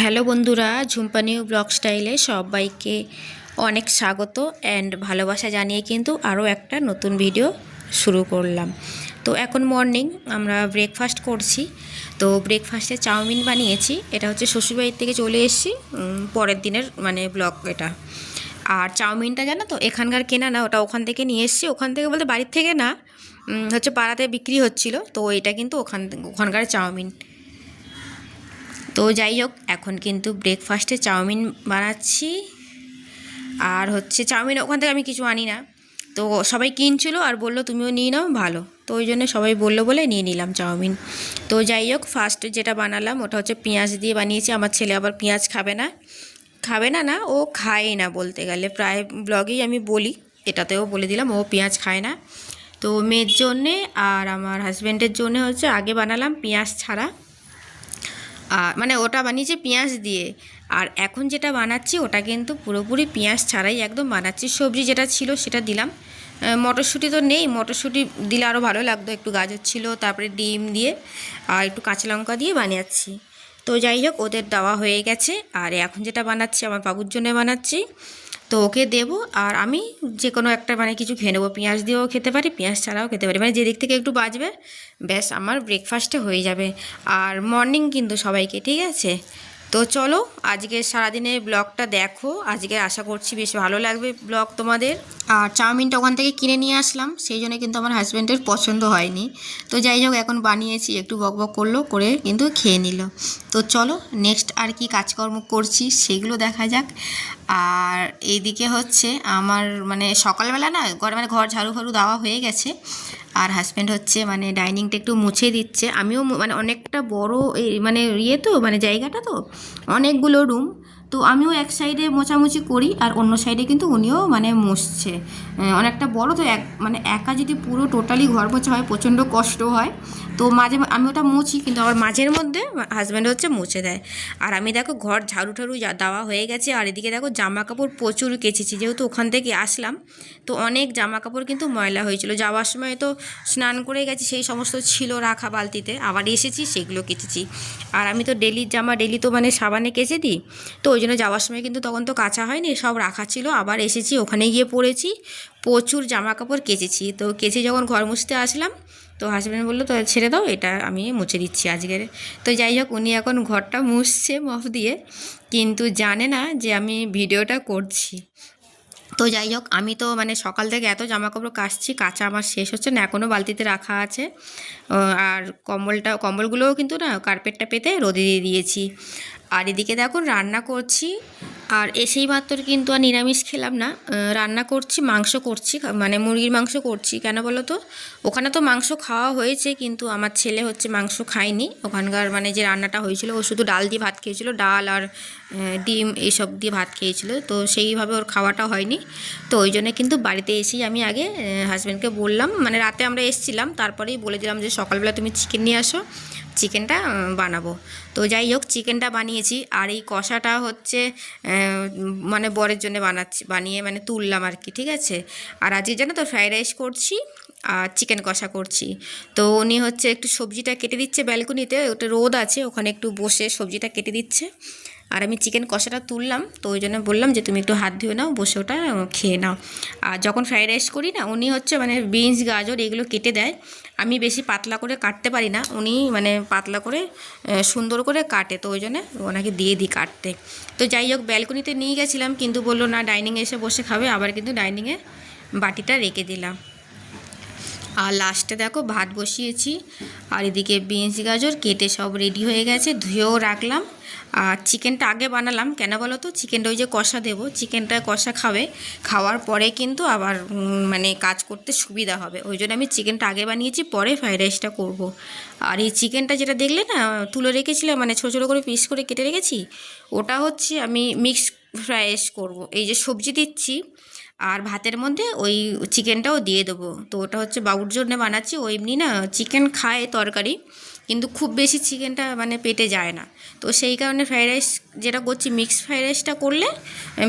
Hello বন্ধুরা, Jhumpa new blog স্টাইলে সবাইকে অনেক স্বাগত অ্যান্ড ভালোবাসা জানিয়ে কিন্তু আরও একটা নতুন ভিডিও শুরু করলাম। তো এখন মর্নিং আমরা ব্রেকফাস্ট করছি। তো ব্রেকফাস্টে চাউমিন বানিয়েছি, এটা হচ্ছে শ্বশুরবাড়ির থেকে চলে এসেছি পরের দিনের মানে ব্লগ এটা। আর চাউমিনটা জানো তো, এখানকার কেনা না, ওটা ওখান থেকে নিয়ে এসেছি, ওখান থেকে বলতে বাড়ির থেকে না হচ্ছে পাড়াতে বিক্রি হচ্ছিল, তো এটা কিন্তু ওখান, ওখানকার চাউমিন। তো যাই হোক, এখন কিন্তু ব্রেকফাস্টে চাউমিন বানাচ্ছি। আর হচ্ছে চাউমিন, ওখান থেকে আমি কিছু আনি না। তো সবাই কিনছিল আর বলল, তুমিও নিয়ে নাও, ভালো। তো ওই জন্য সবাই বলল বলে নিয়ে নিলাম চাউমিন। তো যাই হোক ফার্স্ট যেটা বানালাম, ওটা হচ্ছে পেঁয়াজ দিয়ে বানিয়েছি। আমার ছেলে আবার পেঁয়াজ খাবে না। খাবে না না, ও খায় না বলতে গেলে। প্রায় ব্লগেই আমি বলি, এটাতেও বলে দিলাম, ও পেঁয়াজ খায় না। তো মেয়ের জন্যে আর আমার হাজব্যান্ডের জন্য হচ্ছে আগে বানালাম পেঁয়াজ ছাড়া। আর মানে ওটা বানিয়েছি পেঁয়াজ দিয়ে। আর এখন যেটা বানাচ্ছি, ওটা কিন্তু পুরোপুরি পেঁয়াজ ছাড়াই একদম বানাচ্ছি। সবজি যেটা ছিল সেটা দিলাম। মটরশুঁটি তো নেই, মটরশুঁটি দিলে আরও ভালো লাগতো। একটু গাজর ছিল, তারপরে ডিম দিয়ে, আর একটু কাঁচা লঙ্কা দিয়ে বানিয়েছি। তো যাই হোক, ওদের দেওয়া হয়ে গেছে। আর এখন যেটা বানাচ্ছি, আমার বাবুর জন্য বানাচ্ছি। তো ওকে দেবো আর আমি যে কোনো একটা মানে কিছু খেয়ে নেব। পেঁয়াজ দিয়েও খেতে পারি, পেঁয়াজ ছাড়াও খেতে পারি। মানে যেদিক থেকে একটু বাজবে, ব্যাস আমার ব্রেকফাস্টে হয়ে যাবে। আর মর্নিং কিন্তু সবাইকে, ঠিক আছে? তো চলো, আজকে সারাদিনের ব্লগটা দেখো। আজকে আশা করছি বেশ ভালো লাগবে ব্লগ তোমাদের। আর চাউমিনটা ওখান থেকে কিনে নিয়ে আসলাম, সেই জন্য কিন্তু আমার হাজব্যান্ডের পছন্দ হয়নি। তো যাই হোক, এখন বানিয়েছি, একটু বক বক করল, করে কিন্তু খেয়ে নিল। তো চলো নেক্সট আর কি কাজকর্ম করছি, সেগুলো দেখা যাক। আর এইদিকে হচ্ছে আমার মানে সকালবেলা না ঘর মানে ঘর ঝাড়ু ফাড়ু দেওয়া হয়ে গেছে। আর হাজব্যান্ড হচ্ছে মানে ডাইনিংটা একটু মুছে দিচ্ছে। আমিও মানে অনেকটা বড় মানে ইয়ে তো মানে জায়গাটা তো, অনেকগুলো রুম তো আমিও এক সাইডে মোছামুছি করি আর অন্য সাইডে কিন্তু উনিও মানে মুছছে। অনেকটা বড়, তো এক মানে একা যদি পুরো টোটালি ঘর মোছা হয়, প্রচণ্ড কষ্ট হয়। তো মাঝে আমি ওটা মুছি, কিন্তু আবার মাঝের মধ্যে হাজব্যান্ড হচ্ছে মুছে দেয়। আর আমি দেখো ঘর ঝাড়ু ঠাড়ু দেওয়া হয়ে গেছে, আর এদিকে দেখো জামা কাপড় প্রচুর কেচেছি। যেহেতু ওখান থেকে আসলাম, তো অনেক জামা কাপড় কিন্তু ময়লা হয়েছিল। যাওয়ার সময় তো স্নান করে গেছি, সেই সমস্ত ছিল রাখা বালতিতে। আবার এসেছি, সেগুলো কেচেছি। আর আমি তো ডেলির জামা, ডেলি তো মানে সাবানে কেচে দিই। তো ওই জন্য যাওয়ার সময় কিন্তু তখন তো কাঁচা হয়নি, সব রাখা ছিল। আবার এসেছি, ওখানে গিয়ে পড়েছি। প্রচুর জামা কাপড় কেচেছি। তো কেচে যখন ঘর মুছতে আসলাম, তো হাজব্যান্ড বলল, তো ছেড়ে দাও, এটা আমি মুছে দিচ্ছি আজকের। তো যাই হোক, উনি এখন ঘরটা মুছছে মফ দিয়ে, কিন্তু জানে না যে আমি ভিডিওটা করছি। তো যাই হোক, আমি তো মানে সকাল থেকে এত জামা কাপড় কাচছি, কাঁচা আমার শেষ হচ্ছে না এখনও বালতিতে রাখা আছে। আর কম্বলটা, কম্বলগুলোও কিন্তু না কার্পেটটা পেতে রোদে দিয়ে দিয়েছি। আর এদিকে দেখো রান্না করছি, আর এসেই মাত্র কিন্তু আর নিরামিষ খেলাম না। রান্না করছি, মাংস করছি মানে মুরগির মাংস করছি। কেন বলো তো? ওখানে তো মাংস খাওয়া হয়েছে, কিন্তু আমার ছেলে হচ্ছে মাংস খায়নি। ওখানকার মানে যে রান্নাটা হয়েছিল, ও শুধু ডাল দিয়ে ভাত খেয়েছিল, ডাল আর ডিম এইসব দিয়ে ভাত খেয়েছিল। তো সেইভাবে ওর খাওয়াটা হয়নি। তো ওই জন্য কিন্তু বাড়িতে এসেই আমি আগে হাজব্যান্ডকে বললাম। মানে রাতে আমরা এসেছিলাম, তারপরেই বলে দিলাম যে সকালবেলা তুমি চিকেন নিয়ে আসো। চিকেনটা বানাবো। তো যাই হোক, চিকেনটা বানিয়েছি। আর এই কষাটা হচ্ছে মানে বরের জন্য বানাচ্ছি, বানিয়ে মানে তুললাম আর কি, ঠিক আছে? আর আজকে জানো তো, ফ্রাইড রাইস করছি আর চিকেন কষা করছি। তো উনি হচ্ছে একটু সবজিটা কেটে দিচ্ছে ব্যালকনিতে ওটা রোদ আছে, ওখানে একটু বসে সবজিটা কেটে দিচ্ছে। আর আমি চিকেন কষাটা তুললাম, তো ওই জন্য বললাম যে তুমি একটু হাত ধুয়ে নাও, বসে ওটা খেয়ে নাও। আর যখন ফ্রাইড রাইস করি না, উনি হচ্ছে মানে বিনস গাজর এগুলো কেটে দেয়। আমি বেশি পাতলা করে কাটতে পারি না, উনি মানে পাতলা করে সুন্দর করে কাটে, তো ওই জন্য ওনাকে দিয়ে দিই কাটতে। তো যাই হোক, ব্যালকনিতে নিয়ে গেছিলাম, কিন্তু বলল না ডাইনিংয়ে এসে বসে খাবে, আবার কিন্তু ডাইনিংয়ে বাটিটা রেখে দিলাম। আর লাস্টে দেখো ভাত বসিয়েছি। আর এদিকে বিনস গাজর কেটে সব রেডি হয়ে গেছে, ধুয়েও রাখলাম। আর চিকেনটা আগে বানালাম, কেন বলো তো চিকেনটা ওই যে কষা দেবো চিকেনটা কষা খাবে। খাওয়ার পরে কিন্তু আবার মানে কাজ করতে সুবিধা হবে। ওই জন্য আমি চিকেনটা আগে বানিয়েছি, পরে ফ্রাইড রাইসটা করব। আর এই চিকেনটা যেটা দেখলে না, তুলে রেখেছিলাম মানে ছোটো ছোটো করে পিস করে কেটে রেখেছি, ওটা হচ্ছে আমি মিক্স ফ্রাই রাইস করব। এই যে সবজি দিচ্ছি আর ভাতের মধ্যে ওই চিকেনটাও দিয়ে দেবো। তো ওটা হচ্ছে বাবুর জন্য বানাচ্ছি, ও এমনি না চিকেন খায় তরকারি, কিন্তু খুব বেশি চিকেনটা মানে পেটে যায় না। তো সেই কারণে ফ্রাইড রাইস যেটা করছি মিক্স ফ্রাইড রাইসটা করলে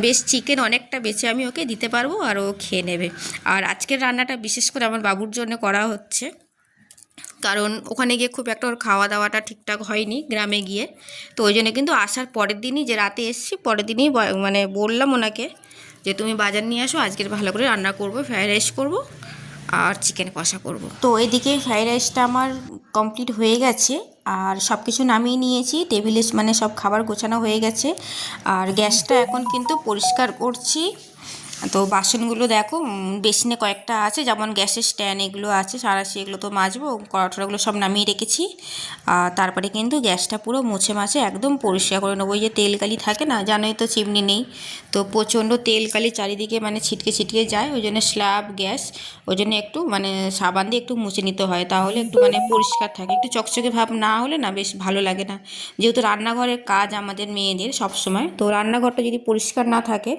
বেশ চিকেন অনেকটা বেছে আমি ওকে দিতে পারব আর ও খেয়ে নেবে। আর আজকের রান্নাটা বিশেষ করে আমার বাবুর জন্য করা হচ্ছে। কারণ ওখানে গিয়ে খুব একটা ওর খাওয়া দাওয়াটা ঠিকঠাক হয়নি গ্রামে গিয়ে। তো ওই জন্য কিন্তু আসার পরের দিনই যে রাতে এসেছি, পরের দিনই মানে বললাম ওনাকে যে তুমি বাজার নিয়ে আসো, আজকের ভালো করে রান্না করব ফ্রাইড রাইস করব আর চিকেন কষা করব। তো এদিকে ফ্রাইড রাইসটা আমার কমপ্লিট হয়ে গেছে আর সব কিছু নামিয়ে নিয়েছি টেবিলে মানে সব খাবার গোছানো হয়ে গেছে আর গ্যাসটা এখন কিন্তু পরিষ্কার করছি। তো বাসনগুলো দেখো বেসিনে কয়েকটা আছে, যেমন গ্যাসের স্ট্যান্ড এগুলো আছে, সারাশি এগুলো তো মাজবো, কড়াটড়াগুলো সব নামিয়ে রেখেছি। আর তারপরে কিন্তু গ্যাসটা পুরো মুছে মাছে একদম পরিষ্কার করে নেব, ওই যে তেল কালি থাকে না, জানোই তো চিমনি নেই। তো প্রচণ্ড তেল কালি চারিদিকে মানে ছিটকে ছিটকে যায়, ওই জন্য স্ল্যাব গ্যাস, ওই জন্য একটু মানে সাবান দিয়ে একটু মুছে নিতে হয়, তাহলে একটু মানে পরিষ্কার থাকে। একটু চকচকে ভাব না হলে না বেশ ভালো লাগে না। যেহেতু রান্নাঘরের কাজ আমাদের মেয়েদের সব সময় তো রান্নাঘরটা যদি পরিষ্কার না থাকে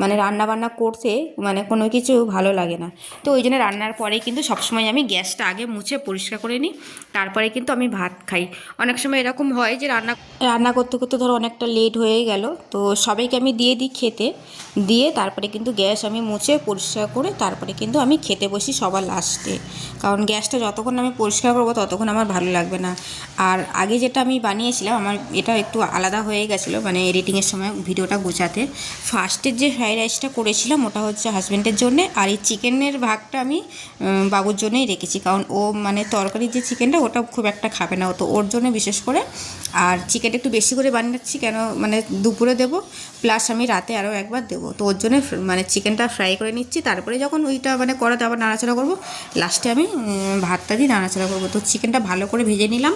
মানে রান্না বান্না করতে মানে কোনো কিছু ভালো লাগে না। তো ওই জন্য রান্নার পরে কিন্তু সবসময় আমি গ্যাসটা আগে মুছে পরিষ্কার করে নিই, তারপরে কিন্তু আমি ভাত খাই। অনেক সময় এরকম হয় যে রান্না রান্না করতে করতে ধরো অনেকটা লেট হয়ে গেল, তো সবাইকে আমি দিয়ে দিই খেতে। দিয়ে তারপরে কিন্তু গ্যাস আমি মুছে পরিষ্কার করে তারপরে কিন্তু আমি খেতে বসি সবার লাস্টে কারণ গ্যাসটা যতক্ষণ আমি পরিষ্কার করব ততক্ষণ আমার ভালো লাগবে না। আর আগে যেটা আমি বানিয়েছিলাম, আমার এটা একটু আলাদা হয়ে গেছিল মানে এডিটিংয়ের সময় ভিডিওটা গোছাতে। ফার্স্টের যে ফ্রাইড রাইসটা করেছিলাম, ওটা হচ্ছে হাজব্যান্ডের জন্যে। আর এই চিকেনের ভাগটা আমি বাবুর জন্যই রেখেছি। কারণ ও মানে তরকারির যে চিকেনটা ওটা খুব একটা খাবে না। তো ওর জন্য বিশেষ করে। আর চিকেনটা একটু বেশি করে বানাচ্ছি কেন মানে দুপুরে দেবো। প্লাস আমি রাতে আরও একবার দেবো। তো ওর জন্য মানে চিকেনটা ফ্রাই করে নিচ্ছি। তারপরে যখন ওইটা মানে করাতে আবার নাড়াচাড়া করব, লাস্টে আমি ভাতটা দিয়ে নাড়াচাড়া করব। তো চিকেনটা ভালো করে ভেজে নিলাম।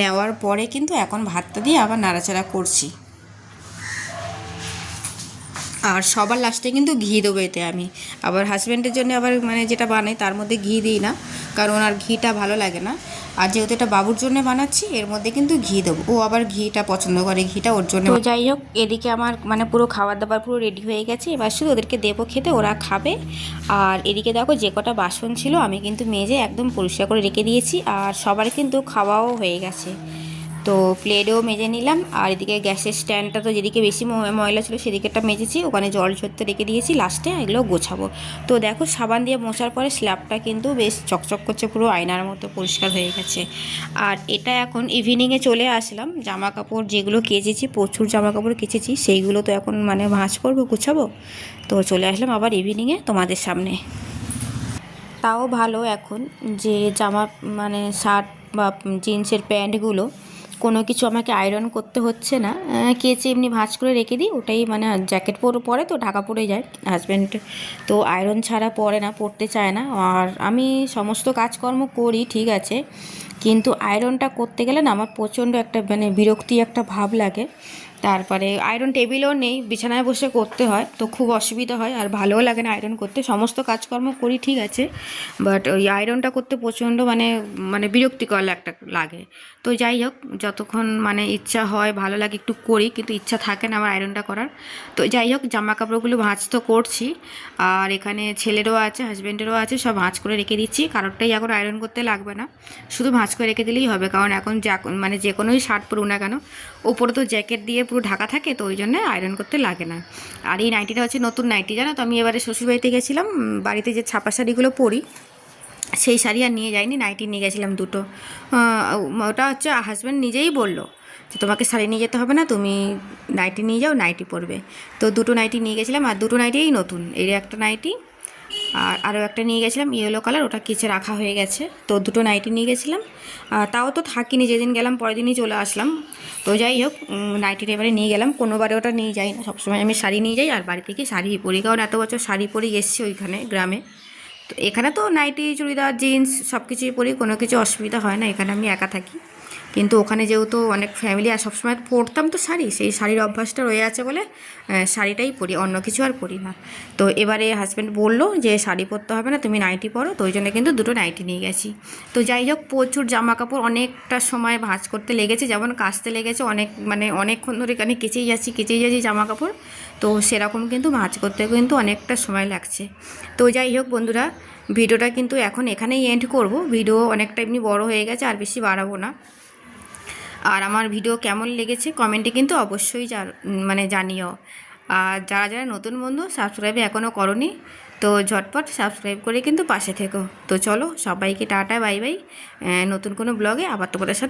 নেওয়ার পরে কিন্তু এখন ভাতটা দিয়ে আবার নাড়াচাড়া করছি। আর সবার লাস্টে কিন্তু ঘি দেবো এতে আমি। আবার হাজব্যান্ডের জন্য আবার মানে যেটা বানাই তার মধ্যে ঘি দিই না, কারণ আর ঘিটা ভালো লাগে না। আর যেহেতু এটা বাবুর জন্য বানাচ্ছি, এর মধ্যে কিন্তু ঘি দেবো। ও আবার ঘিটা পছন্দ করে, ঘিটা ওর জন্য। যাই হোক, এদিকে আমার মানে পুরো খাবার দাবার পুরো রেডি হয়ে গেছে। এবার শুধু ওদেরকে দেবো খেতে, ওরা খাবে। আর এদিকে দেখো যে কটা বাসন ছিল, আমি কিন্তু মেজে একদম পরিষ্কার করে রেখে দিয়েছি। আর সবার কিন্তু খাওয়াও হয়ে গেছে। তো প্লেটও মেজে নিলাম, আর এদিকে গ্যাসের স্ট্যান্ডটা তো যেদিকে বেশি ময়লা ছিল সেদিকেটা মেজেছি, ওখানে জল ঝরতে রেখে দিয়েছি, লাস্টে এগুলো গোছাবো। তো দেখো সাবান দিয়ে মোছার পরে স্ল্যাবটা কিন্তু বেশ চকচক করছে, পুরো আয়নার মতো পরিষ্কার হয়ে গেছে। আর এটা এখন ইভিনিংয়ে চলে আসলাম জামা কাপড় যেগুলো কেচেছি, প্রচুর জামা কাপড় কেচেছি, সেইগুলো তো এখন মানে ভাঁজ করব, গুছাবো। তো চলে আসলাম আবার ইভিনিংয়ে তোমাদের সামনে। তাও ভালো এখন যে জামা মানে শার্ট বা জিন্সের প্যান্টগুলো কোনো কিছু আমাকে আয়রন করতে হচ্ছে না। কেচে এমনি ভাঁজ করে রেখে দিই, ওটাই মানে জ্যাকেট পরে পরে তো ঢাকা পরে যায় হাজব্যান্ড তো আয়রন ছাড়া পরে না, পরতে চায় না। আর আমি সমস্ত কাজকর্ম করি, ঠিক আছে। কিন্তু আয়রনটা করতে গেলে না, আমার প্রচণ্ড একটা মানে বিরক্তি একটা ভাব লাগে। তারপরে আয়রন টেবিলও নেই, বিছানায় বসে করতে হয়, তো খুব অসুবিধা হয়, আর ভালোও লাগে না আয়রন করতে। সমস্ত কাজকর্ম করি, ঠিক আছে বাট ওই আয়রনটা করতে প্রচণ্ড মানে মানে বিরক্তিকর একটা লাগে। তো যাই হোক, যতক্ষণ মানে ইচ্ছা হয়, ভালো লাগে একটু করি, কিন্তু ইচ্ছা থাকে না আমার আয়রনটা করার। তো যাই হোক জামা কাপড়গুলো ভাঁজ তো করছি, আর এখানে ছেলেরও আছে হাজব্যান্ডেরও আছে, সব ভাঁজ করে রেখে দিচ্ছি। কারোরটাই এখন আয়রন করতে লাগবে না, শুধু ভাঁজ করে রেখে দিলেই হবে, কারণ এখন যা মানে যে কোনোই শার্ট পরুক না কেন, ওপরে তো জ্যাকেট দিয়ে পুরো ঢাকা থাকে, তো ওই জন্য আয়রন করতে লাগে না। আর এই নাইটিটা হচ্ছে নতুন নাইটি জানো তো? আমি এবারে শ্বশুরবাড়িতে গেছিলাম বাড়িতে যে ছাপা শাড়িগুলো পরি, সেই শাড়ি আর নিয়ে যাইনি নাইটি নিয়ে গেছিলাম দুটো। ওটা হচ্ছে হাজব্যান্ড নিজেই বলল যে, তোমাকে শাড়ি নিয়ে যেতে হবে না, তুমি নাইটি নিয়ে যাও নাইটি পরবে। তো দুটো নাইটি নিয়ে গেছিলাম, আর দুটো নাইটিই নতুন এই একটা নাইটি আর আরও একটা নিয়ে গেছিলাম ইয়েলো কালার ওটা কিচে রাখা হয়ে গেছে। তো দুটো নাইটি নিয়ে গেছিলাম। তাও তো থাকিনি, যেদিন গেলাম, পরের দিনই চলে আসলাম। তো যাই হোক নাইটির এবারে নিয়ে গেলাম। কোনোবারে ওটা নিয়ে যাই না, সবসময় আমি শাড়ি নিয়ে যাই, আর বাড়ি থেকে শাড়ি পরি? কারণ এত বছর শাড়ি পরে এসছি ওইখানে, গ্রামে। তো এখানে তো নাইটি, চুড়িদার, জিন্স সব কিছুই পরি, কোনো কিছু অসুবিধা হয় না, এখানে আমি একা থাকি। কিন্তু ওখানে যেহেতু অনেক ফ্যামিলি আর সবসময় পরতাম তো শাড়ি, সেই শাড়ির অভ্যাসটা রয়ে আছে বলে শাড়িটাই পরি, অন্য কিছু আর পরি না। তো এবারে হাজব্যান্ড বলল যে, শাড়ি পরতে হবে না, তুমি নাইটি পরো। তো ওই জন্য কিন্তু দুটো নাইটি নিয়ে গেছি। তো যাই হোক, প্রচুর জামা কাপড় অনেকটা সময় ভাঁজ করতে লেগেছে, যেমন কাচতে লেগেছে অনেক মানে অনেকক্ষণ ধরে এখানে কেচেই যাচ্ছি কেচেই যাচ্ছি জামা কাপড় তো সেরকম কিন্তু ভাঁজ করতে কিন্তু অনেকটা সময় লাগছে। তো যাই হোক বন্ধুরা, ভিডিওটা কিন্তু এখন এখানেই এন্ড করব। ভিডিও অনেকটা এমনি বড় হয়ে গেছে, আর বেশি বাড়াবো না। আর আমার ভিডিও কেমন লেগেছে কমেন্টে কিন্তু অবশ্যই মানে জানিও। আর যারা যারা নতুন বন্ধু সাবস্ক্রাইব এখনও করনি, তো ঝটপট সাবস্ক্রাইব করে কিন্তু পাশে থেকো। তো চলো, সবাইকে টাটা, বাই বাই। নতুন কোনো ব্লগে আবার তোমাদের সাথে